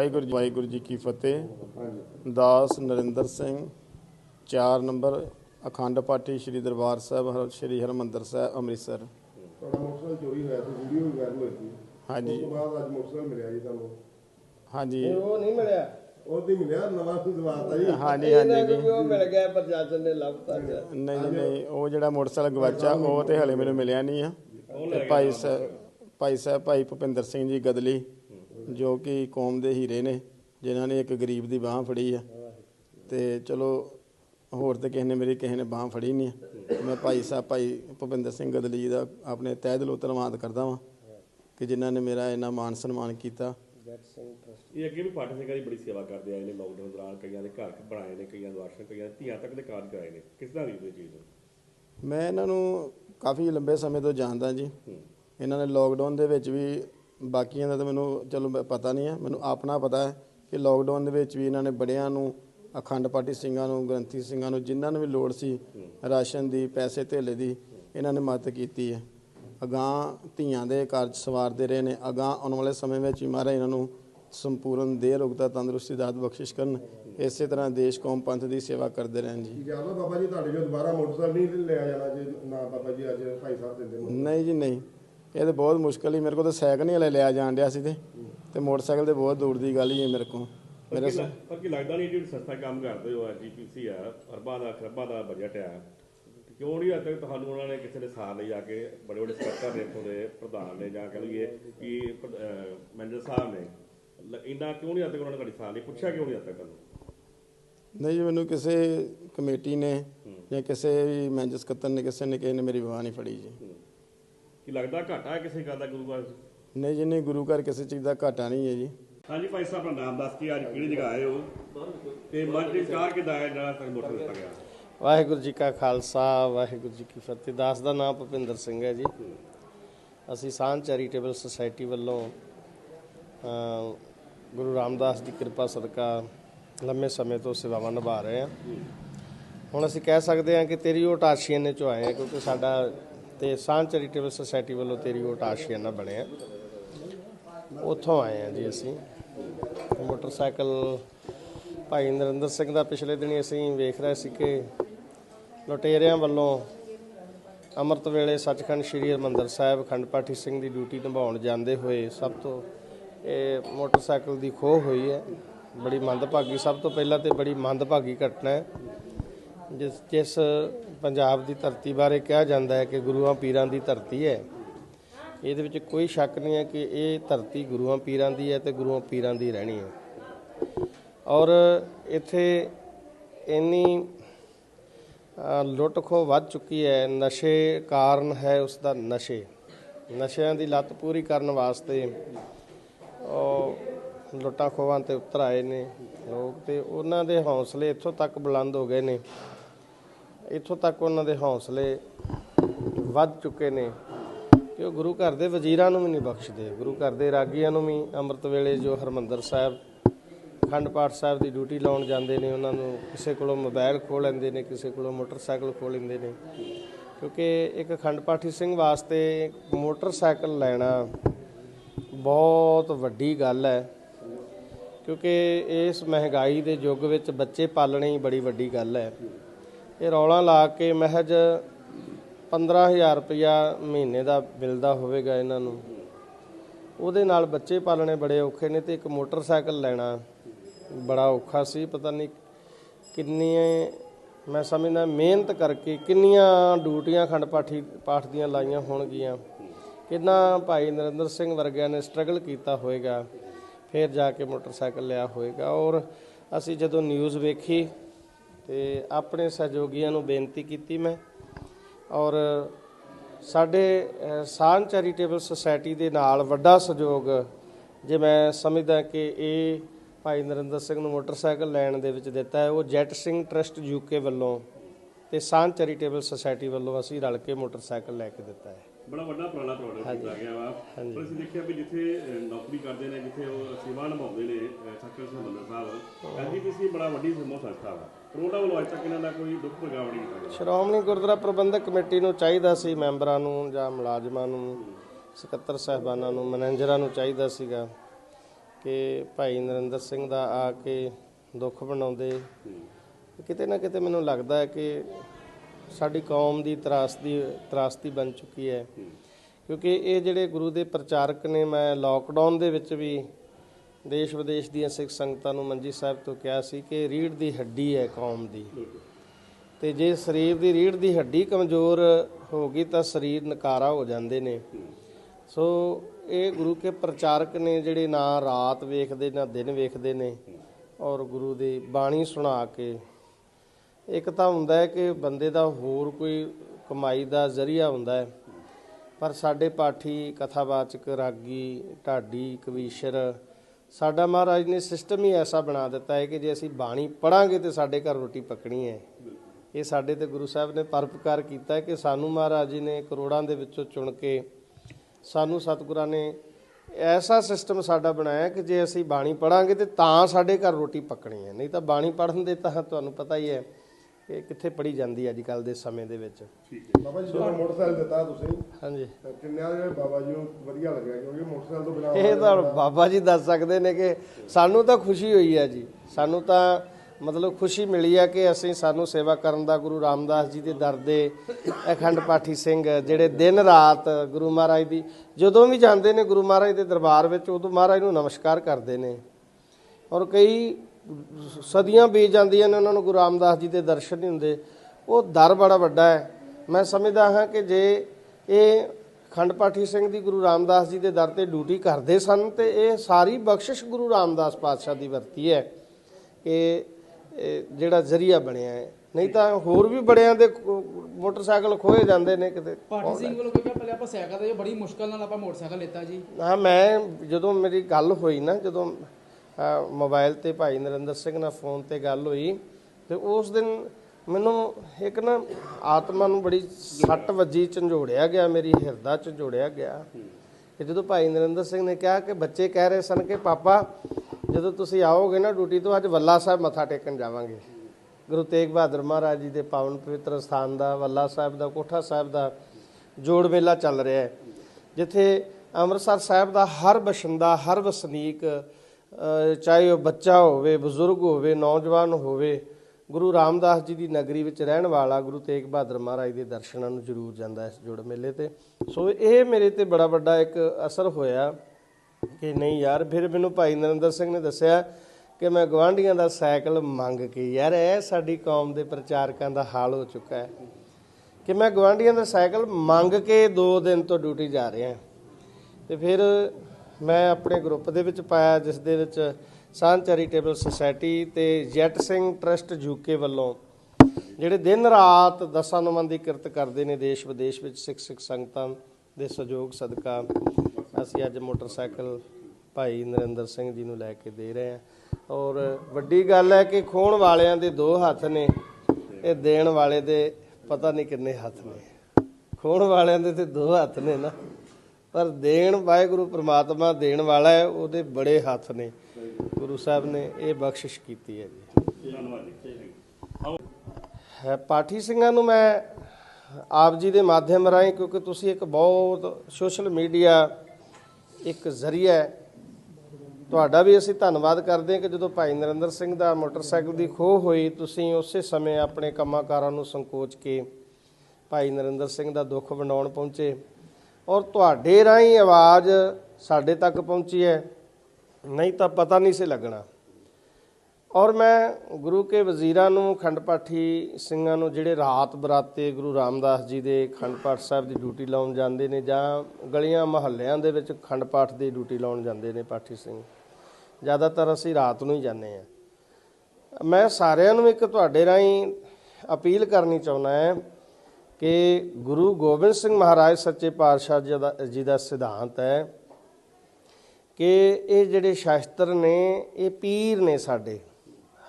ਵਾਹਿਗੁਰੂ ਜੀ ਵਾਹਿਗੁਰੂ ਜੀ ਕੀ ਫਤਿਹ। ਦਾਸ Narendra Singh 4 number ਅਖੰਡ ਪਾਠੀ ਸ੍ਰੀ ਦਰਬਾਰ ਸਾਹਿਬ ਹਰ ਸ੍ਰੀ ਹਰਮੰਦਰ ਸਾਹਿਬ ਅੰਮ੍ਰਿਤਸਰ। ਤੁਹਾਡਾ ਮੋਟਰਸਾਈਕਲ ਚੋਰੀ ਹੋਇਆ ਸੀ ਵੀਡੀਓ ਵੀ ਵਾਇਰਲ ਹੋਈ ਸੀ। ਉਸ ਹਾਂਜੀ ਤੋਂ ਬਾਅਦ ਅੱਜ ਮੋਟਰਸਾਈਕਲ ਮਿਲਿਆ ਜੀ ਤੁਹਾਨੂੰ। ਹਾਂਜੀ। ਉਹ ਨਹੀਂ ਮਿਲਿਆ? ਉਹ ਦੀ ਮਿਲਿਆ ਨਵਾਂ ਦਵਾਤਾ ਜੀ। ਹਾਂਜੀ ਇਹ ਹਾਂਜੀ ਨਾ ਜੀ ਕਿ ਉਹ ਮਿਲ ਗਿਆ ਪ੍ਰਸ਼ਾਸਨ ਨੇ ਲੱਭਤਾ ਗਿਆ ਨਹੀਂ ਜੀ, ਨਹੀਂ ਉਹ ਜਿਹੜਾ ਮੋਟਰਸਾਈਕਲ ਗਵਾਚਾ ਉਹ ਤੇ ਹਲੇ ਮੈਨੂੰ ਮਿਲਿਆ ਨਹੀਂ ਆ। ਭਾਈ ਸਾਹਿਬ ਭਾਈ ਸਾਹਿਬ ਭਾਈ ਭੁਪਿੰਦਰ ਸਿੰਘ ਜੀ ਗਦਲੀ। ਜੋ ਕਿ ਕੌਮ ਦੇ ਹੀਰੇ ਨੇ ਜਿਨ੍ਹਾਂ ਨੇ ਇੱਕ ਗਰੀਬ ਦੀ ਬਾਹ ਫੜੀ ਆ। ਤੇ ਚਲੋ ਹੋਰ ਤੇ ਕਿਸੇ ਨੇ ਮੇਰੀ ਕਿਸੇ ਨੇ ਬਾਹ ਫੜੀ ਨਹੀਂ ਆ। ਮੈਂ ਭਾਈ ਸਾਹਿਬ ਭਾਈ ਭੁਪਿੰਦਰ ਸਿੰਘ ਗਦਲੀ ਜੀ ਦਾ ਆਪਣੇ ਤਹਿ ਦਿਲੋਂ ਧੰਨਵਾਦ ਕਰਦਾ ਵਾਂ ਕਿ ਜਿਨ੍ਹਾਂ ਨੇ ਮੇਰਾ ਇੰਨਾ ਮਾਨ ਸਨਮਾਨ ਕੀਤਾ। ਇਹ ਅੱਗੇ ਵੀ ਪਾਠ ਸਿੰਘਾਂ ਦੀ ਬੜੀ ਸੇਵਾ ਕਰਦੇ ਆਏ ਨੇ ਲਾਕਡਾਊਨ ਦੌਰਾਨ ਕਈਆਂ ਦੇ ਘਰ ਬਣਾਏ ਨੇ ਕਈਆਂ ਦੇ ਆਸ਼ਰਮ ਕਈਆਂ ਧੀਆਂ ਤੱਕ ਦੇ ਕਾਰਜ ਕਰਾਏ ਨੇ। ਕਿਸ ਦੀ ਇਹ ਚੀਜ਼ ਮੈਂ ਇਹਨਾਂ ਨੂੰ ਕਾਫੀ ਲੰਬੇ ਸਮੇਂ ਤੋਂ ਜਾਣਦਾ ਜੀ। ਇਹਨਾਂ ਨੇ ਲੋਕਡਾਊਨ ਦੇ ਵਿੱਚ ਵੀ ਬਾਕੀਆਂ ਦਾ ਤਾਂ ਮੈਨੂੰ ਚਲੋ ਪਤਾ ਨਹੀਂ ਹੈ ਮੈਨੂੰ ਆਪਣਾ ਪਤਾ ਹੈ ਕਿ ਲੋਕਡਾਊਨ ਦੇ ਵਿੱਚ ਵੀ ਇਹਨਾਂ ਨੇ ਬੜਿਆਂ ਨੂੰ ਅਖੰਡ ਪਾਠੀ ਸਿੰਘਾਂ ਨੂੰ ਗ੍ਰੰਥੀ ਸਿੰਘਾਂ ਨੂੰ ਜਿਨ੍ਹਾਂ ਨੂੰ ਵੀ ਲੋੜ ਸੀ ਰਾਸ਼ਨ ਦੀ ਪੈਸੇ ਧੇਲੇ ਦੀ ਇਹਨਾਂ ਨੇ ਮਦਦ ਕੀਤੀ ਹੈ। ਅਗਾਂਹ ਧੀਆਂ ਦੇ ਕਾਰਜ ਸਵਾਰਦੇ ਰਹੇ ਨੇ ਅਗਾਂਹ ਆਉਣ ਵਾਲੇ ਸਮੇਂ ਵਿੱਚ ਵੀ ਮਹਾਰਾਜ ਇਹਨਾਂ ਨੂੰ ਸੰਪੂਰਨ ਦੇਹ ਰੋਗਤਾ ਤੰਦਰੁਸਤੀ ਦਾਤ ਬਖਸ਼ਿਸ਼ ਕਰਨ। ਇਸੇ ਤਰ੍ਹਾਂ ਦੇਸ਼ ਕੌਮ ਪੰਥ ਦੀ ਸੇਵਾ ਕਰਦੇ ਰਹਿਣ ਜੀ। ਬਾਬਾ ਜੀ ਤੁਹਾਡੇ ਜੋ ਦੁਬਾਰਾ ਮੋਟਰਸਾਈਕਲ ਨਹੀਂ ਲਿਆ ਜਾਣਾ ਜੇ ਨਾ ਬਾਬਾ ਜੀ ਅੱਜ ਭਾਈ ਸਾਹਿਬ ਦਿੰਦੇ ਨੇ ਨਹੀਂ ਜੀ ਨਹੀਂ। ਇਹ ਤਾਂ ਬਹੁਤ ਮੁਸ਼ਕਲ ਹੀ ਮੇਰੇ ਕੋਲ ਤਾਂ ਸਾਈਕਲ ਨਹੀਂ ਹਲੇ ਲਿਆ ਜਾਣ ਡਿਆ ਸੀ ਤੇ। ਤੇ ਮੋਟਰਸਾਈਕਲ ਤੇ ਬਹੁਤ ਦੂਰ ਦੀ ਗੱਲ ਹੀ ਹੈ ਮੇਰੇ ਕੋਲ। ਮੇਰੇ ਪਰ ਕੀ ਲੱਗਦਾ ਨਹੀਂ ਜਿਹੜੀ ਸੰਸਥਾ ਕੰਮ ਕਰਦੇ ਹੋ ਐਜੀਪੀਸੀ ਆ ਅਰਬਾਂ ਦਾ ਖਰਬਾਂ ਦਾ ਬਜਟ ਆ। ਕਿਉਂ ਨਹੀਂ ਅੱਜ ਤੱਕ ਤੁਹਾਨੂੰ ਉਹਨਾਂ ਨੇ ਕਿਸੇ ਨੇ ਸਾਰ ਲਈ ਆ ਕੇ ਬੜੇ ਬੜੇ ਸਕੱਤਰ ਨੇ ਇੱਥੋਂ ਦੇ ਪ੍ਰਧਾਨ ਨੇ ਜਾਂ ਕਹ ਲਈਏ ਕਿ ਮੈਨੇਜਰ ਸਾਹਿਬ ਨੇ। ਇੰਨਾ ਕਿਉਂ ਨਹੀਂ ਅੱਜ ਤੱਕ ਉਹਨਾਂ ਨੇ ਤੁਹਾਡੀ ਸਾਰ ਲਈ? ਪੁੱਛਿਆ ਕਿਉਂ ਨਹੀਂ ਅੱਜ ਤੱਕ ਤੁਹਾਨੂੰ? ਨਹੀਂ ਜੀ ਮੈਨੂੰ ਕਿਸੇ ਕਮੇਟੀ ਨੇ ਜਾਂ ਕਿਸੇ ਵੀ ਮੈਨੇਜਰ ਸਕੱਤਰ ਨੇ ਕਿਸੇ ਨੇ ਕਿਸੇ ਨੇ ਮੇਰੀ ਬਾਹ ਨਹੀਂ ਫੜੀ ਜੀ। ਕੀ ਲੱਗਦਾ ਘਾਟਾ ਹੈ ਕਿਸੇ ਗੱਲ ਦਾ ਗੁਰੂ ਘਰ 'ਚ? ਨਹੀਂ ਜੀ ਨਹੀਂ ਗੁਰੂ ਘਰ ਕਿਸੇ ਚੀਜ਼ ਦਾ ਘਾਟਾ ਨਹੀਂ ਹੈ ਜੀ। ਹਾਂਜੀ ਭਾਈ ਸਾਹਿਬ ਆਪਣਾ ਨਾਮ ਦੱਸ ਕੇ ਅੱਜ ਕਿਹੜੀ ਜਗ੍ਹਾ ਆਏ ਹੋ? ਤੇ ਮਨ ਦੀ ਕਾਰ ਕਿਦਾਂ ਹੈ ਜਿਹੜਾ ਤੱਕ ਮੋਟਰ ਦਿੱਤਾ ਗਿਆ? ਵਾਹਿਗੁਰੂ ਜੀ ਕਾ ਖਾਲਸਾ ਵਾਹਿਗੁਰੂ ਜੀ ਕੀ ਫਤਿਹ। ਦਾਸ ਦਾ ਨਾਮ ਭੁਪਿੰਦਰ ਸਿੰਘ ਹੈ ਜੀ। ਅਸੀਂ ਸਾਂਝ ਚੈਰੀਟੇਬਲ ਸੁਸਾਇਟੀ ਵੱਲੋਂ ਅ, ਗੁਰੂ ਰਾਮਦਾਸ ਦੀ ਕਿਰਪਾ ਸਦਕਾ ਲੰਮੇ ਸਮੇਂ ਤੋਂ ਸੇਵਾਵਾਂ ਨਿਭਾ ਰਹੇ ਹਾਂ। ਹੁਣ ਅਸੀਂ ਕਹਿ ਸਕਦੇ ਹਾਂ ਕਿ ਤੇਰੀ ਓਟ ਆਸ਼ੀਆਨੇ ਚੋਂ ਆਏ ਹਾਂ ਕਿਉਂਕਿ ਸਾਡਾ ਤੇ ਸਾਂਝ ਚੈਰੀਟੇਬਲ ਸੁਸਾਇਟੀ ਵੱਲੋਂ ਤੇਰੀ ਓਟ ਆਸ਼ੀਆਨਾ ਬਣਿਆ ਉੱਥੋਂ ਆਏ ਹਾਂ ਜੀ ਅਸੀਂ। ਮੋਟਰਸਾਈਕਲ ਭਾਈ ਨਰਿੰਦਰ ਸਿੰਘ ਦਾ ਪਿਛਲੇ ਦਿਨੀ ਅਸੀਂ ਵੇਖ ਰਹੇ ਸੀ ਕਿ ਲੁਟੇਰਿਆਂ ਵੱਲੋਂ ਅੰਮ੍ਰਿਤ ਵੇਲੇ ਸੱਚਖੰਡ ਸ੍ਰੀ ਹਰਿਮੰਦਰ ਸਾਹਿਬ ਖੰਡ ਪਾਠੀ ਸਿੰਘ ਦੀ ਡਿਊਟੀ ਨਿਭਾਉਣ ਜਾਂਦੇ ਹੋਏ ਸਭ ਤੋਂ ਇਹ ਮੋਟਰਸਾਈਕਲ ਦੀ ਖੋਹ ਹੋਈ ਹੈ। ਬੜੀ ਮੰਦਭਾਗੀ, ਸਭ ਤੋਂ ਪਹਿਲਾਂ ਤੇ ਬੜੀ ਮੰਦਭਾਗੀ ਘਟਨਾ ਹੈ। ਜਿਸ ਜਿਸ ਪੰਜਾਬ ਦੀ ਧਰਤੀ ਬਾਰੇ ਕਿਹਾ ਜਾਂਦਾ ਹੈ ਕਿ ਗੁਰੂਆਂ ਪੀਰਾਂ ਦੀ ਧਰਤੀ ਹੈ ਇਹਦੇ ਵਿੱਚ ਕੋਈ ਸ਼ੱਕ ਨਹੀਂ ਹੈ ਕਿ ਇਹ ਧਰਤੀ ਗੁਰੂਆਂ ਪੀਰਾਂ ਦੀ ਹੈ ਤੇ ਗੁਰੂਆਂ ਪੀਰਾਂ ਦੀ ਰਹਿਣੀ ਹੈ। ਔਰ ਇੱਥੇ ਇੰਨੀ ਅ, ਲੁੱਟ ਖੋਹ ਵੱਧ ਚੁੱਕੀ ਹੈ ਨਸ਼ੇ ਕਾਰਨ ਹੈ ਉਸ ਦਾ ਨਸ਼ੇ। ਨਸ਼ਿਆਂ ਦੀ ਲੱਤ ਪੂਰੀ ਕਰਨ ਵਾਸਤੇ ਉਹ ਲੁੱਟਾਂ ਖੋਹਾਂ ਤੇ ਉਤਰ ਆਏ ਨੇ ਲੋਕ ਤੇ ਉਹਨਾਂ ਦੇ ਹੌਸਲੇ ਇੱਥੋਂ ਤੱਕ ਬੁਲੰਦ ਹੋ ਗਏ ਨੇ ਇੱਥੋਂ ਤੱਕ ਉਹਨਾਂ ਦੇ ਹੌਸਲੇ ਵੱਧ ਚੁੱਕੇ ਨੇ ਕਿ ਉਹ ਗੁਰੂ ਘਰ ਦੇ ਵਜ਼ੀਰਾਂ ਨੂੰ ਵੀ ਨਹੀਂ ਬਖਸ਼ਦੇ। ਗੁਰੂ ਘਰ ਦੇ ਰਾਗੀਆਂ ਨੂੰ ਵੀ ਅੰਮ੍ਰਿਤ ਵੇਲੇ ਜੋ ਹਰਮੰਦਰ ਸਾਹਿਬ ਅਖੰਡ ਪਾਠ ਸਾਹਿਬ ਦੀ ਡਿਊਟੀ ਲਾਉਣ ਜਾਂਦੇ ਨੇ, ਉਹਨਾਂ ਨੂੰ ਕਿਸੇ ਕੋਲੋਂ ਮੋਬਾਈਲ ਖੋਹ ਲੈਂਦੇ ਨੇ, ਕਿਸੇ ਕੋਲੋਂ ਮੋਟਰਸਾਈਕਲ ਖੋਹ ਲੈਂਦੇ ਨੇ। ਕਿਉਂਕਿ ਇੱਕ ਅਖੰਡ ਪਾਠੀ ਸਿੰਘ ਵਾਸਤੇ ਮੋਟਰਸਾਈਕਲ ਲੈਣਾ ਬਹੁਤ ਵੱਡੀ ਗੱਲ ਹੈ। ਕਿਉਂਕਿ ਇਸ ਮਹਿੰਗਾਈ ਦੇ ਯੁੱਗ ਵਿੱਚ ਬੱਚੇ ਪਾਲਣੇ ਹੀ ਬੜੀ ਵੱਡੀ ਗੱਲ ਹੈ। ਇਹ ਰੌਲਾ ਲਾ ਕੇ ਮਹਿਜ 15000 ਰੁਪਇਆ ਮਹੀਨੇ ਦਾ ਮਿਲਦਾ ਹੋਵੇਗਾ ਇਹਨਾਂ ਨੂੰ। ਉਹਦੇ ਨਾਲ ਬੱਚੇ ਪਾਲਣੇ ਬੜੇ ਔਖੇ ਨੇ ਤੇ ਇੱਕ ਮੋਟਰਸਾਈਕਲ ਲੈਣਾ ਬੜਾ ਔਖਾ ਸੀ। ਪਤਾ ਨਹੀਂ ਕਿੰਨੀਆਂ ਮੈਂ ਸਮਝਦਾ ਮਿਹਨਤ ਕਰਕੇ ਕਿੰਨੀਆਂ ਡਿਊਟੀਆਂ ਖੰਡ ਪਾਠੀ ਪਾਠ ਦੀਆਂ ਲਾਈਆਂ ਹੋਣਗੀਆਂ। ਕਿੰਨਾ ਭਾਈ ਨਰਿੰਦਰ ਸਿੰਘ ਵਰਗਿਆਂ ਨੇ ਸਟਰਗਲ ਕੀਤਾ ਹੋਵੇਗਾ, ਫਿਰ ਜਾ ਕੇ ਮੋਟਰਸਾਈਕਲ ਲਿਆ ਹੋਵੇਗਾ। ਔਰ ਅਸੀਂ ਜਦੋਂ ਨਿਊਜ਼ ਵੇਖੀ ਤੇ ਆਪਣੇ ਸਹਿਯੋਗੀਆਂ ਨੂੰ ਬੇਨਤੀ ਕੀਤੀ ਮੈਂ। ਔਰ ਸਾਡੇ ਸਾਂਝ ਚੈਰੀਟੇਬਲ ਸੁਸਾਇਟੀ ਦੇ ਨਾਲ ਵੱਡਾ ਸਹਿਯੋਗ ਜੇ ਮੈਂ ਸਮਝਦਾ ਕਿ ਇਹ ਭਾਈ ਨਰਿੰਦਰ ਸਿੰਘ ਨੂੰ ਮੋਟਰਸਾਈਕਲ ਲੈਣ ਦੇ ਵਿੱਚ ਦਿੱਤਾ ਹੈ ਉਹ ਜੈਟ ਸਿੰਘ ਟਰਸਟ ਯੂਕੇ ਵੱਲੋਂ ਤੇ ਸਾਂਝ ਚੈਰੀਟੇਬਲ ਸੁਸਾਇਟੀ ਵੱਲੋਂ ਅਸੀਂ ਰਲ ਕੇ ਮੋਟਰਸਾਈਕਲ ਲੈ ਕੇ ਦਿੱਤਾ ਹੈ। ਬੜਾ ਵੱਡਾ ਪੁਰਾਣਾ ਪ੍ਰੋਡਕਟ ਕੀਤਾ ਗਿਆ ਵਾ। ਪਰ ਅਸੀਂ ਦੇਖਿਆ ਵੀ ਜਿੱਥੇ ਨੌਕਰੀ ਕਰਦੇ ਨੇ ਜਿੱਥੇ ਉਹ ਸੇਵਾ ਨਿਭਾਉਂਦੇ ਨੇ ਹਰਿਮੰਦਰ ਸਾਹਿਬ ਐਜੀਪੀਸੀ ਬੜਾ ਵੱਡੀ ਸਮੂਹ ਸੰਸਥਾ ਵਾ। ਪਰ ਵੱਲੋਂ ਅੱਜ ਤੱਕ ਇਹਨਾਂ ਦਾ ਕੋਈ ਦੁੱਖ ਪ੍ਰਗਾਵ ਨਹੀਂ ਕੀਤਾ। ਸ਼੍ਰੋਮਣੀ ਗੁਰਦੁਆਰਾ ਪ੍ਰਬੰਧਕ ਕਮੇਟੀ ਨੂੰ ਚਾਹੀਦਾ ਸੀ ਮੈਂਬਰਾਂ ਨੂੰ ਜਾਂ ਮੁਲਾਜ਼ਮਾਂ ਨੂੰ, ਸਕੱਤਰ ਸਾਹਿਬਾਨਾਂ ਨੂੰ, ਮੈਨੇਜਰਾਂ ਨੂੰ ਚਾਹੀਦਾ ਸੀਗਾ ਕਿ ਭਾਈ ਨਰਿੰਦਰ ਸਿੰਘ ਦਾ ਆ ਕੇ ਦੁੱਖ ਬਣਾਉਂਦੇ। ਕਿਤੇ ਨਾ ਕਿਤੇ ਮੈਨੂੰ ਲੱਗਦਾ ਹੈ ਕਿ ਸਾਡੀ ਕੌਮ ਦੀ ਤਰਾਸਦੀ ਤਰਾਸਦੀ ਬਣ ਚੁੱਕੀ ਹੈ। ਕਿਉਂਕਿ ਇਹ ਜਿਹੜੇ ਗੁਰੂ ਦੇ ਪ੍ਰਚਾਰਕ ਨੇ, ਮੈਂ ਲੋਕਡਾਊਨ ਦੇ ਵਿੱਚ ਵੀ ਦੇਸ਼ ਵਿਦੇਸ਼ ਦੀਆਂ ਸਿੱਖ ਸੰਗਤਾਂ ਨੂੰ ਮੰਜੀ ਸਾਹਿਬ ਤੋਂ ਕਿਹਾ ਸੀ ਕਿ ਰੀੜ ਦੀ ਹੱਡੀ ਹੈ ਕੌਮ ਦੀ। ਤੇ ਜੇ ਸਰੀਰ ਦੀ ਰੀੜ ਦੀ ਹੱਡੀ ਕਮਜ਼ੋਰ ਹੋ ਗਈ ਤਾਂ ਸਰੀਰ ਨਕਾਰਾ ਹੋ ਜਾਂਦੇ ਨੇ। ਸੋ ਇਹ ਗੁਰੂ ਕੇ ਪ੍ਰਚਾਰਕ ਨੇ ਜਿਹੜੇ ਨਾ ਰਾਤ ਵੇਖਦੇ, ਨਾ ਦਿਨ ਵੇਖਦੇ ਨੇ ਔਰ ਗੁਰੂ ਦੀ ਬਾਣੀ ਸੁਣਾ ਕੇ ਇੱਕ ਤਾਂ ਹੁੰਦਾ ਹੈ ਕਿ ਬੰਦੇ ਦਾ ਹੋਰ ਕੋਈ ਕਮਾਈ ਦਾ ਜ਼ਰੀਆ ਹੁੰਦਾ ਹੈ, ਪਰ ਸਾਡੇ ਪਾਠੀ ਕਥਾਵਾਚਕ ਰਾਗੀ ਢਾਡੀ ਕਵੀਸ਼ਰ ਸਾਡਾ ਮਹਾਰਾਜ ਨੇ ਸਿਸਟਮ ਹੀ ਐਸਾ ਬਣਾ ਦਿੱਤਾ ਹੈ ਕਿ ਜੇ ਅਸੀਂ ਬਾਣੀ ਪੜਾਂਗੇ ਤੇ ਸਾਡੇ ਘਰ ਰੋਟੀ ਪੱਕਣੀ ਹੈ। ਇਹ ਸਾਡੇ ਤੇ ਗੁਰੂ ਸਾਹਿਬ ਨੇ ਪਰਪਕਾਰ ਕੀਤਾ ਹੈ ਕਿ ਸਾਨੂੰ ਮਹਾਰਾਜ ਜੀ ਨੇ ਕਰੋੜਾਂ ਦੇ ਵਿੱਚੋਂ ਚੁਣ ਕੇ ਸਾਨੂੰ ਸਤਿਗੁਰਾਂ ਨੇ ਐਸਾ ਸਿਸਟਮ ਸਾਡਾ ਬਣਾਇਆ ਕਿ ਜੇ ਅਸੀਂ ਬਾਣੀ ਪੜਾਂਗੇ ਤੇ ਤਾਂ ਸਾਡੇ ਘਰ ਰੋਟੀ ਪੱਕਣੀ ਹੈ। ਨਹੀਂ ਤਾਂ ਬਾਣੀ ਪੜਨ ਦੇ ਤਾਂ ਤੁਹਾਨੂੰ ਪਤਾ ਹੀ ਹੈ ਕਿ ਕਿੱਥੇ ਪੜੀ ਜਾਂਦੀ ਹੈ ਅੱਜ ਕੱਲ ਦੇ ਸਮੇਂ ਦੇ ਵਿੱਚ। ਬਾਬਾ ਜੀ ਜਦੋਂ ਮੋਟਰਸਾਈਕਲ ਦਿੱਤਾ ਤੁਸੀਂ ਹਾਂਜੀ। ਤਾਂ ਕਿੰਨਿਆਂ ਦੇ ਬਾਬਾ ਜੀ ਨੂੰ ਵਧੀਆ ਲੱਗਿਆ ਕਿਉਂਕਿ ਮੋਟਰਸਾਈਕਲ ਤੋਂ ਬਿਨਾਂ ਇਹ ਤਾਂ ਬਾਬਾ ਜੀ ਦੱਸ ਸਕਦੇ ਨੇ ਕਿ ਸਾਨੂੰ ਤਾਂ ਖੁਸ਼ੀ ਹੋਈ ਹੈ ਜੀ। ਸਾਨੂੰ ਤਾਂ ਮਤਲਬ ਖੁਸ਼ੀ ਮਿਲੀ ਹੈ ਕਿ ਅਸੀਂ ਸਾਨੂੰ ਸੇਵਾ ਕਰਨ ਦਾ ਗੁਰੂ ਰਾਮਦਾਸ ਜੀ ਦੇ ਦਰ ਦੇ ਅਖੰਡ ਪਾਠੀ ਸਿੰਘ ਜਿਹੜੇ ਦਿਨ ਰਾਤ ਗੁਰੂ ਮਹਾਰਾਜ ਦੀ ਜਦੋਂ ਵੀ ਜਾਂਦੇ ਨੇ ਗੁਰੂ ਮਹਾਰਾਜ ਦੇ ਦਰਬਾਰ ਵਿੱਚ ਉਦੋਂ ਮਹਾਰਾਜ ਨੂੰ ਨਮਸਕਾਰ ਕਰਦੇ ਨੇ। ਔਰ ਕਈ ਸਦੀਆਂ ਬੀਤ ਜਾਂਦੀਆਂ ਨੇ ਉਹਨਾਂ ਨੂੰ ਗੁਰੂ ਰਾਮਦਾਸ ਜੀ ਦੇ ਦਰਸ਼ਨ ਨਹੀਂ ਹੁੰਦੇ। ਉਹ ਦਰ ਬੜਾ ਵੱਡਾ ਹੈ। ਮੈਂ ਸਮਝਦਾ ਹਾਂ ਕਿ ਜੇ ਇਹ ਖੰਡ ਪਾਠੀ ਸਿੰਘ ਦੀ ਗੁਰੂ ਰਾਮਦਾਸ ਜੀ ਦੇ ਦਰ ਤੇ ਡਿਊਟੀ ਕਰਦੇ ਸਨ ਤੇ ਇਹ ਸਾਰੀ ਬਖਸ਼ਿਸ਼ ਗੁਰੂ ਰਾਮਦਾਸ ਪਾਤਸ਼ਾਹ ਦੀ ਵਰਤੀ ਹੈ ਕਿ ਜਿਹੜਾ ਜ਼ਰੀਆ ਬਣਿਆ ਹੈ। ਨਹੀਂ ਤਾਂ ਹੋਰ ਵੀ ਬੜਿਆਂ ਦੇ ਮੋਟਰਸਾਈਕਲ ਖੋਏ ਜਾਂਦੇ ਨੇ ਕਿਤੇ। ਪਾਠੀ ਸਿੰਘ ਵੱਲੋਂ ਕਿਹਾ ਪਹਿਲੇ ਆਪਾਂ ਸਾਈਕਲ ਤੇ ਬੜੀ ਮੁਸ਼ਕਲ ਨਾਲ ਆਪਾਂ ਮੋਟਰਸਾਈਕਲ ਲਿੱਤਾ ਜੀ। ਹਾਂ ਮੈਂ ਜਦੋਂ ਮੇਰੀ ਗੱਲ ਹੋਈ ਨਾ ਜਦੋਂ ਮੋਬਾਈਲ ਤੇ ਭਾਈ ਨਰਿੰਦਰ ਸਿੰਘ ਨਾਲ ਫੋਨ ਤੇ ਗੱਲ ਹੋਈ ਤੇ ਉਸ ਦਿਨ ਮੈਨੂੰ ਇੱਕ ਨਾ ਆਤਮਾ ਨੂੰ ਬੜੀ ਸੱਟ ਵੱਜੀ, ਝੰਜੋੜਿਆ ਗਿਆ, ਮੇਰੀ ਹਿਰਦਾ ਝੰਜੋੜਿਆ ਗਿਆ। ਕਿ ਜਦੋਂ ਭਾਈ ਨਰਿੰਦਰ ਸਿੰਘ ਨੇ ਕਿਹਾ ਕਿ ਬੱਚੇ ਕਹਿ ਰਹੇ ਸਨ ਕਿ ਪਾਪਾ, ਜਦੋਂ ਤੁਸੀਂ ਆਓਗੇ ਨਾ ਡਿਊਟੀ ਤੋਂ, ਅੱਜ ਵੱਲਾ ਸਾਹਿਬ ਮੱਥਾ ਟੇਕਣ ਜਾਵਾਂਗੇ। ਗੁਰੂ ਤੇਗ ਬਹਾਦਰ ਮਹਾਰਾਜ ਜੀ ਦੇ ਪਾਵਨ ਪਵਿੱਤਰ ਸਥਾਨ ਦਾ, ਵੱਲਾ ਸਾਹਿਬ ਦਾ, ਕੋਠਾ ਸਾਹਿਬ ਦਾ ਜੋੜ ਮੇਲਾ ਚੱਲ ਰਿਹਾ ਹੈ। ਜਿੱਥੇ ਅੰਮ੍ਰਿਤਸਰ ਸਾਹਿਬ ਦਾ ਹਰ ਬਸ਼ਿੰਦਾ, ਹਰ ਵਸਨੀਕ ਚਾਹੇ ਉਹ ਬੱਚਾ ਹੋਵੇ, ਬਜ਼ੁਰਗ ਹੋਵੇ, ਨੌਜਵਾਨ ਹੋਵੇ, ਗੁਰੂ ਰਾਮਦਾਸ ਜੀ ਦੀ ਨਗਰੀ ਵਿੱਚ ਰਹਿਣ ਵਾਲਾ ਗੁਰੂ ਤੇਗ ਬਹਾਦਰ ਮਹਾਰਾਜ ਦੇ ਦਰਸ਼ਨਾਂ ਨੂੰ ਜ਼ਰੂਰ ਜਾਂਦਾ ਇਸ ਜੁੜ ਮੇਲੇ ਤੇ। ਸੋ ਇਹ ਮੇਰੇ ਤੇ ਬੜਾ ਵੱਡਾ ਇੱਕ ਅਸਰ ਹੋਇਆ ਕਿ ਨਹੀਂ ਯਾਰ, ਫਿਰ ਮੈਨੂੰ ਭਾਈ ਨਰਿੰਦਰ ਸਿੰਘ ਨੇ ਦੱਸਿਆ ਕਿ ਮੈਂ ਗਵਾਂਢੀਆਂ ਦਾ ਸਾਈਕਲ ਮੰਗ ਕੇ, ਯਾਰ ਇਹ ਸਾਡੀ ਕੌਮ ਦੇ ਪ੍ਰਚਾਰਕਾਂ ਦਾ ਹਾਲ ਹੋ ਚੁੱਕਾ ਹੈ ਕਿ ਮੈਂ ਗਵਾਂਢੀਆਂ ਦਾ ਸਾਈਕਲ ਮੰਗ ਕੇ 2 ਦਿਨ ਤੋਂ ਡਿਊਟੀ ਜਾ ਰਿਹਾ। ਤੇ ਫਿਰ ਮੈਂ ਆਪਣੇ ਗਰੁੱਪ ਦੇ ਵਿੱਚ ਪਾਇਆ, ਜਿਸ ਦੇ ਵਿੱਚ ਸਾਨ ਚੈਰੀਟੇਬਲ ਸੁਸਾਇਟੀ ਤੇ ਜੈਟ ਸਿੰਘ ਟਰਸਟ ਯੂਕੇ ਵੱਲੋਂ ਜਿਹੜੇ ਦਿਨ ਰਾਤ ਦਸਾਂ ਨੁਮਾਂ ਦੀ ਕਿਰਤ ਕਰਦੇ ਨੇ ਦੇਸ਼ ਵਿਦੇਸ਼ ਵਿੱਚ ਸਿੱਖ ਸਿੱਖ ਸੰਗਤਾਂ ਦੇ ਸਹਿਯੋਗ ਸਦਕਾ, ਅਸੀਂ ਅੱਜ ਮੋਟਰਸਾਈਕਲ ਭਾਈ ਨਰਿੰਦਰ ਸਿੰਘ ਜੀ ਨੂੰ ਲੈ ਕੇ ਦੇ ਰਹੇ ਹਾਂ। ਔਰ ਵੱਡੀ ਗੱਲ ਹੈ ਕਿ ਖੋਣ ਵਾਲਿਆਂ ਦੇ ਦੋ ਹੱਥ ਨੇ, ਇਹ ਦੇਣ ਵਾਲੇ ਦੇ ਪਤਾ ਨਹੀਂ ਕਿੰਨੇ ਹੱਥ ਨੇ। ਖੋਣ ਵਾਲਿਆਂ ਦੇ ਤੇ ਦੋ ਹੱਥ ਨੇ ਨਾ। ਪਰ ਦੇਣ ਵਾਹਿਗੁਰੂ ਪ੍ਰਮਾਤਮਾ ਦੇਣ ਵਾਲਾ ਹੈ ਉਹਦੇ ਬੜੇ ਹੱਥ ਨੇ। ਗੁਰੂ ਸਾਹਿਬ ਨੇ ਇਹ ਬਖਸ਼ਿਸ਼ ਕੀਤੀ ਹੈ ਜੀ। ਧੰਨਵਾਦ ਹੈ ਪਾਠੀ ਸਿੰਘਾਂ ਨੂੰ ਮੈਂ ਆਪ ਜੀ ਦੇ ਮਾਧਿਅਮ ਰਾਹੀਂ ਕਿਉਂਕਿ ਤੁਸੀਂ ਇੱਕ ਬਹੁਤ ਸੋਸ਼ਲ ਮੀਡੀਆ ਇੱਕ ਜ਼ਰੀਆ ਹੈ ਤੁਹਾਡਾ ਵੀ ਅਸੀਂ ਧੰਨਵਾਦ ਕਰਦੇ ਹਾਂ ਕਿ ਜਦੋਂ ਭਾਈ ਨਰਿੰਦਰ ਸਿੰਘ ਦਾ ਮੋਟਰਸਾਈਕਲ ਦੀ ਖੋਹ ਹੋਈ ਤੁਸੀਂ ਉਸੇ ਸਮੇਂ ਆਪਣੇ ਕੰਮਾਂਕਾਰਾਂ ਨੂੰ ਸੰਕੋਚ ਕੇ ਭਾਈ ਨਰਿੰਦਰ ਸਿੰਘ ਦਾ ਦੁੱਖ ਵੰਡਾਉਣ ਪਹੁੰਚੇ। ਔਰ ਤੁਹਾਡੇ ਰਾਹੀਂ ਆਵਾਜ਼ ਸਾਡੇ ਤੱਕ ਪਹੁੰਚੀ ਹੈ। ਨਹੀਂ ਤਾਂ ਪਤਾ ਨਹੀਂ ਸੀ ਲੱਗਣਾ। ਔਰ ਮੈਂ ਗੁਰੂ ਕੇ ਵਜ਼ੀਰਾਂ ਨੂੰ ਖੰਡ ਪਾਠੀ ਸਿੰਘਾਂ ਨੂੰ, ਜਿਹੜੇ ਰਾਤ ਬਰਾਤੇ ਗੁਰੂ ਰਾਮਦਾਸ ਜੀ ਦੇ ਖੰਡ ਪਾਠ ਸਾਹਿਬ ਦੀ ਡਿਊਟੀ ਲਾਉਣ ਜਾਂਦੇ ਨੇ ਜਾਂ ਗਲੀਆਂ ਮਹੱਲਿਆਂ ਦੇ ਵਿੱਚ ਖੰਡ ਪਾਠ ਦੀ ਡਿਊਟੀ ਲਾਉਣ ਜਾਂਦੇ ਨੇ ਪਾਠੀ ਸਿੰਘ, ਜ਼ਿਆਦਾਤਰ ਅਸੀਂ ਰਾਤ ਨੂੰ ਹੀ ਜਾਂਦੇ ਆ ਮੈਂ ਸਾਰਿਆਂ ਨੂੰ ਇੱਕ ਤੁਹਾਡੇ ਰਾਹੀਂ ਅਪੀਲ ਕਰਨੀ ਚਾਹੁੰਦਾ ਹਾਂ ਕਿ ਗੁਰੂ ਗੋਬਿੰਦ ਸਿੰਘ ਮਹਾਰਾਜ ਸੱਚੇ ਪਾਤਸ਼ਾਹ ਜੀ ਦਾ ਜੀ ਦਾ ਸਿਧਾਂਤ ਹੈ ਕਿ ਇਹ ਜਿਹੜੇ ਸ਼ਾਸਤਰ ਨੇ, ਇਹ ਪੀਰ ਨੇ ਸਾਡੇ।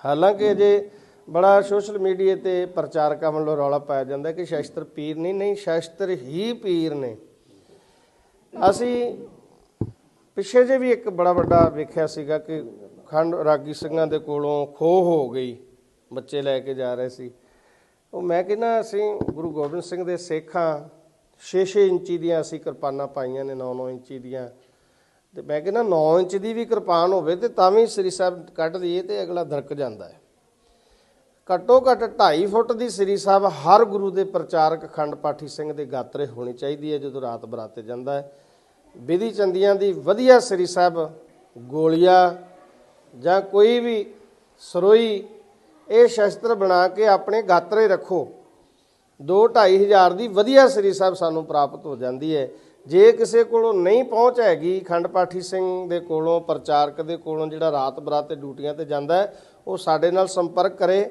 ਹਾਲਾਂਕਿ ਜੇ ਬੜਾ ਸੋਸ਼ਲ ਮੀਡੀਆ ਤੇ ਪ੍ਰਚਾਰਕਾਂ ਵੱਲੋਂ ਰੌਲਾ ਪਾਇਆ ਜਾਂਦਾ ਕਿ ਸ਼ਾਸਤਰ ਪੀਰ ਨਹੀਂ ਨਹੀਂ, ਸ਼ਾਸਤਰ ਹੀ ਪੀਰ ਨੇ। ਅਸੀਂ ਪਿੱਛੇ ਜੇ ਵੀ ਇੱਕ ਬੜਾ ਵੱਡਾ ਵੇਖਿਆ ਸੀਗਾ ਕਿ ਖੰਡ ਰਾਗੀ ਸਿੰਘਾਂ ਦੇ ਕੋਲੋਂ ਖੋਹ ਹੋ ਗਈ, ਬੱਚੇ ਲੈ ਕੇ ਜਾ ਰਹੇ ਸੀ। ਉਹ ਮੈਂ ਕਹਿੰਦਾ ਅਸੀਂ ਗੁਰੂ ਗੋਬਿੰਦ ਸਿੰਘ ਦੇ ਸੇਖਾਂ 6-6 ਇੰਚੀ ਦੀਆਂ ਅਸੀਂ ਕਿਰਪਾਨਾਂ ਪਾਈਆਂ ਨੇ 9-9 ਇੰਚੀ ਦੀਆਂ। ਤੇ ਮੈਂ ਕਹਿੰਦਾ 9 ਇੰਚ ਦੀ ਵੀ ਕਿਰਪਾਨ ਹੋਵੇ ਤੇ ਤਾਂ ਵੀ ਸ੍ਰੀ ਸਾਹਿਬ ਕੱਢ ਲਈਏ ਤੇ ਅਗਲਾ ਦਰਕ ਜਾਂਦਾ ਹੈ। ਘੱਟੋ ਘੱਟ 2.5 ਫੁੱਟ ਦੀ ਸ੍ਰੀ ਸਾਹਿਬ ਹਰ ਗੁਰੂ ਦੇ ਪ੍ਰਚਾਰਕ ਖੰਡ ਪਾਠੀ ਸਿੰਘ ਦੇ ਗਾਤਰੇ ਹੋਣੀ ਚਾਹੀਦੀ ਹੈ ਜਦੋਂ ਰਾਤ ਬਰਾਤੇ ਜਾਂਦਾ ਹੈ। ਵਿਧੀ ਚੰਦੀਆਂ ਦੀ ਵਧੀਆ ਸ੍ਰੀ ਸਾਹਿਬ ਗੋਲੀਆ ਜਾਂ ਕੋਈ ਵੀ ਸਰੋਈ ਇਹ ਸ਼ਸਤਰ ਬਣਾ ਕੇ ਆਪਣੇ ਗਾਤਰੇ ਰੱਖੋ। 2-2.5 ਹਜ਼ਾਰ ਦੀ ਵਧੀਆ ਸ੍ਰੀ ਸਾਹਿਬ ਸਾਨੂੰ ਪ੍ਰਾਪਤ ਹੋ ਜਾਂਦੀ ਹੈ। ਜੇ ਕਿਸੇ ਕੋਲੋਂ ਨਹੀਂ ਪਹੁੰਚ ਹੈਗੀ, ਖੰਡ ਪਾਠੀ ਸਿੰਘ ਦੇ ਕੋਲੋਂ, ਪ੍ਰਚਾਰਕ ਦੇ ਕੋਲੋਂ ਜਿਹੜਾ ਰਾਤ ਬਰਾਤੇ ਡਿਊਟੀਆਂ ਤੇ ਜਾਂਦਾ ਉਹ ਸਾਡੇ ਨਾਲ ਸੰਪਰਕ ਕਰੇ।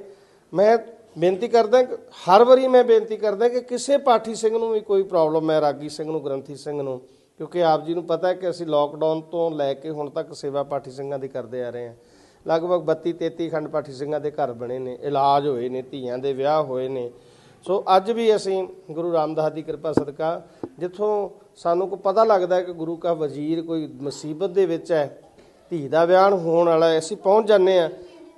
ਮੈਂ ਬੇਨਤੀ ਕਰਦਾ ਹਰ ਵਾਰੀ ਮੈਂ ਬੇਨਤੀ ਕਰਦਾ ਕਿ ਕਿਸੇ ਪਾਠੀ ਸਿੰਘ ਨੂੰ ਵੀ ਕੋਈ ਪ੍ਰੋਬਲਮ ਹੈ, ਰਾਗੀ ਸਿੰਘ ਨੂੰ, ਗ੍ਰੰਥੀ ਸਿੰਘ ਨੂੰ, ਕਿਉਂਕਿ ਆਪ ਜੀ ਨੂੰ ਪਤਾ ਹੈ ਕਿ ਅਸੀਂ ਲੋਕਡਾਊਨ ਤੋਂ ਲੈ ਕੇ ਹੁਣ ਤੱਕ ਸੇਵਾ ਪਾਠੀ ਸਿੰਘਾਂ ਦੀ ਕਰਦੇ ਆ ਰਹੇ ਹਾਂ। ਲਗਭਗ 32 33 ਖੰਡ ਪਾਠੀ ਸਿੰਘਾਂ ਦੇ ਘਰ ਬਣੇ ਨੇ, ਇਲਾਜ ਹੋਏ ਨੇ, ਧੀਆਂ ਦੇ ਵਿਆਹ ਹੋਏ ਨੇ। ਸੋ ਅੱਜ ਵੀ ਅਸੀਂ ਗੁਰੂ ਰਾਮਦਾਸ ਦੀ ਕਿਰਪਾ ਸਦਕਾ, ਜਿੱਥੋਂ ਸਾਨੂੰ ਕੋ ਪਤਾ ਲੱਗਦਾ ਹੈ ਕਿ ਗੁਰੂ ਕਾ ਵਜ਼ੀਰ ਕੋਈ ਮੁਸੀਬਤ ਦੇ ਵਿੱਚ ਹੈ, ਧੀ ਦਾ ਵਿਆਹ ਹੋਣ ਵਾਲਾ ਹੈ, ਅਸੀਂ ਪਹੁੰਚ ਜਾਂਦੇ ਆ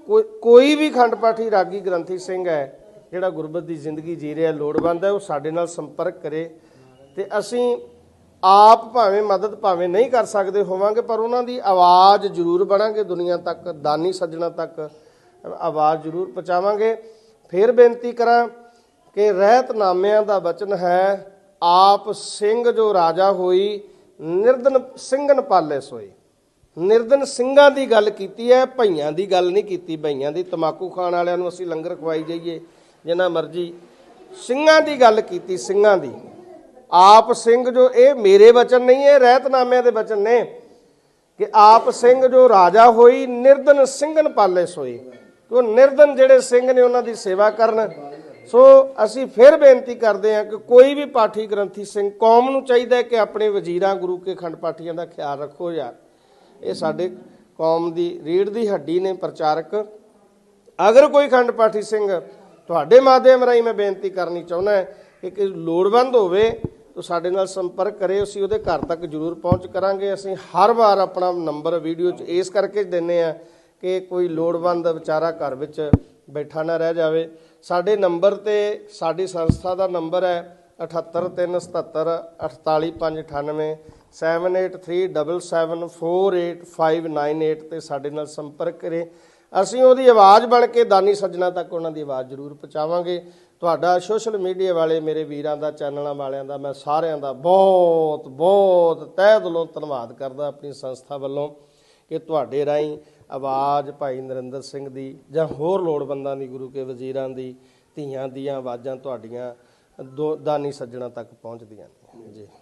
ਕੋਈ ਕੋਈ ਵੀ ਖੰਡ ਪਾਠੀ ਰਾਗੀ ਗ੍ਰੰਥੀ ਸਿੰਘ ਹੈ, ਜਿਹੜਾ ਗੁਰਬਤ ਦੀ ਜ਼ਿੰਦਗੀ ਜੀ ਰਿਹਾ, ਲੋੜਵੰਦ ਹੈ, ਉਹ ਸਾਡੇ ਨਾਲ ਸੰਪਰਕ ਕਰੇ। ਤੇ ਅਸੀਂ ਆਪ ਭਾਵੇਂ ਮਦਦ ਭਾਵੇਂ ਨਹੀਂ ਕਰ ਸਕਦੇ ਹੋਵਾਂਗੇ, ਪਰ ਉਹਨਾਂ ਦੀ ਆਵਾਜ਼ ਜ਼ਰੂਰ ਬਣਾਂਗੇ, ਦੁਨੀਆ ਤੱਕ ਦਾਨੀ ਸੱਜਣਾ ਤੱਕ ਆਵਾਜ਼ ਜ਼ਰੂਰ ਪਹੁੰਚਾਵਾਂਗੇ। ਫਿਰ ਬੇਨਤੀ ਕਰਾਂ ਕਿ ਰਹਿਤਨਾਮਿਆਂ ਦਾ ਵਚਨ ਹੈ, ਆਪ ਸਿੰਘ ਜੋ ਰਾਜਾ ਹੋਈ ਨਿਰਦਨ ਸਿੰਘਨ ਪਾਲੇ ਸੋਈ। ਨਿਰਦਨ ਸਿੰਘਾਂ ਦੀ ਗੱਲ ਕੀਤੀ ਹੈ, ਭਈਆਂ ਦੀ ਗੱਲ ਨਹੀਂ ਕੀਤੀ, ਭਈਆਂ ਦੀ ਤਮਾਕੂ ਖਾਣ ਵਾਲਿਆਂ ਨੂੰ ਅਸੀਂ ਲੰਗਰ ਖਵਾਈ ਜਾਈਏ, ਜਿੰਨਾ ਮਰਜ਼ੀ ਸਿੰਘਾਂ ਦੀ ਗੱਲ ਕੀਤੀ, ਸਿੰਘਾਂ ਦੀ। ਆਪ ਸਿੰਘ ਜੋ, ਇਹ ਮੇਰੇ ਵਚਨ ਨਹੀਂ ਇਹ ਰਹਿਤਨਾਮਿਆਂ ਦੇ ਵਚਨ ਨੇ, ਕਿ ਆਪ ਸਿੰਘ ਜੋ ਰਾਜਾ ਹੋਈ ਨਿਰਦਨ ਸਿੰਘਨ ਪਾਲੇ ਸੋਈ। ਕਿ ਉਹ ਨਿਰਦਨ ਜਿਹੜੇ ਸਿੰਘ ਨੇ ਉਹਨਾਂ ਦੀ ਸੇਵਾ ਕਰਨ, ਸੋ ਅਸੀਂ ਫਿਰ ਬੇਨਤੀ ਕਰਦੇ ਹਾਂ ਕਿ ਕੋਈ ਵੀ ਪਾਠੀ ਗ੍ਰੰਥੀ ਸਿੰਘ, ਕੌਮ ਨੂੰ ਚਾਹੀਦਾ ਹੈ ਕਿ ਆਪਣੇ ਵਜ਼ੀਰਾਂ, ਗੁਰੂ ਕੇ ਖੰਡ ਪਾਠੀਆਂ ਦਾ ਖਿਆਲ ਰੱਖੋ ਯਾਰ। ਇਹ ਸਾਡੇ ਕੌਮ ਦੀ, ਰੀੜ ਦੀ ਹੱਡੀ ਨੇ ਪ੍ਰਚਾਰਕ। ਅਗਰ ਕੋਈ ਖੰਡ ਪਾਠੀ ਸਿੰਘ, ਤੁਹਾਡੇ ਮਾਧਿਅਮ ਰਾਹੀਂ ਮੈਂ ਬੇਨਤੀ ਕਰਨੀ ਚਾਹੁੰਦਾ ਕਿ ਕਿ ਲੋੜਵੰਦ ਹੋਵੇ ਤਾਂ ਸਾਡੇ ਨਾਲ ਸੰਪਰਕ ਕਰੇ, ਅਸੀਂ ਉਹਦੇ ਘਰ ਤੱਕ ਜ਼ਰੂਰ ਪਹੁੰਚ ਕਰਾਂਗੇ। ਅਸੀਂ ਹਰ ਵਾਰ ਆਪਣਾ ਨੰਬਰ ਵੀਡੀਓ 'ਚ ਇਸ ਕਰਕੇ ਦਿੰਨੇ ਆ ਕਿ ਕੋਈ ਲੋੜਵੰਦ ਵਿਚਾਰਾ ਘਰ ਵਿੱਚ ਬੈਠਾ ਨਾ ਰਹਿ ਜਾਵੇ। ਸਾਡੇ ਨੰਬਰ ਤੇ ਸਾਡੀ ਸੰਸਥਾ ਦਾ ਨੰਬਰ ਹੈ 78377 48598 7837748598 ਤੇ ਸਾਡੇ ਨਾਲ ਸੰਪਰਕ ਕਰੇ। ਅਸੀਂ ਉਹਦੀ ਆਵਾਜ਼ ਬਣ ਕੇ ਦਾਨੀ ਸੱਜਣਾ ਤੱਕ ਉਹਨਾਂ ਦੀ ਆਵਾਜ਼ ਜ਼ਰੂਰ ਪਹੁੰਚਾਵਾਂਗੇ। ਤੁਹਾਡਾ ਸੋਸ਼ਲ ਮੀਡੀਆ ਵਾਲੇ ਮੇਰੇ ਵੀਰਾਂ ਦਾ, ਚੈਨਲਾਂ ਵਾਲਿਆਂ ਦਾ, ਮੈਂ ਸਾਰਿਆਂ ਦਾ ਬਹੁਤ ਬਹੁਤ ਤਹਿ ਦਿਲੋਂ ਧੰਨਵਾਦ ਕਰਦਾ ਆਪਣੀ ਸੰਸਥਾ ਵੱਲੋਂ ਕਿ ਤੁਹਾਡੇ ਰਾਹੀਂ ਆਵਾਜ਼ ਭਾਈ ਨਰਿੰਦਰ ਸਿੰਘ ਦੀ ਜਾਂ ਹੋਰ ਲੋੜਵੰਦਾਂ ਦੀ, ਗੁਰੂ ਕੇ ਵਜ਼ੀਰਾਂ ਦੀ, ਧੀਆਂ ਦੀਆਂ ਆਵਾਜ਼ਾਂ ਤੁਹਾਡੀਆਂ ਦੋ ਦਾਨੀ ਸੱਜਣਾ ਤੱਕ ਪਹੁੰਚਦੀਆਂ ਨੇ। ਜੀ।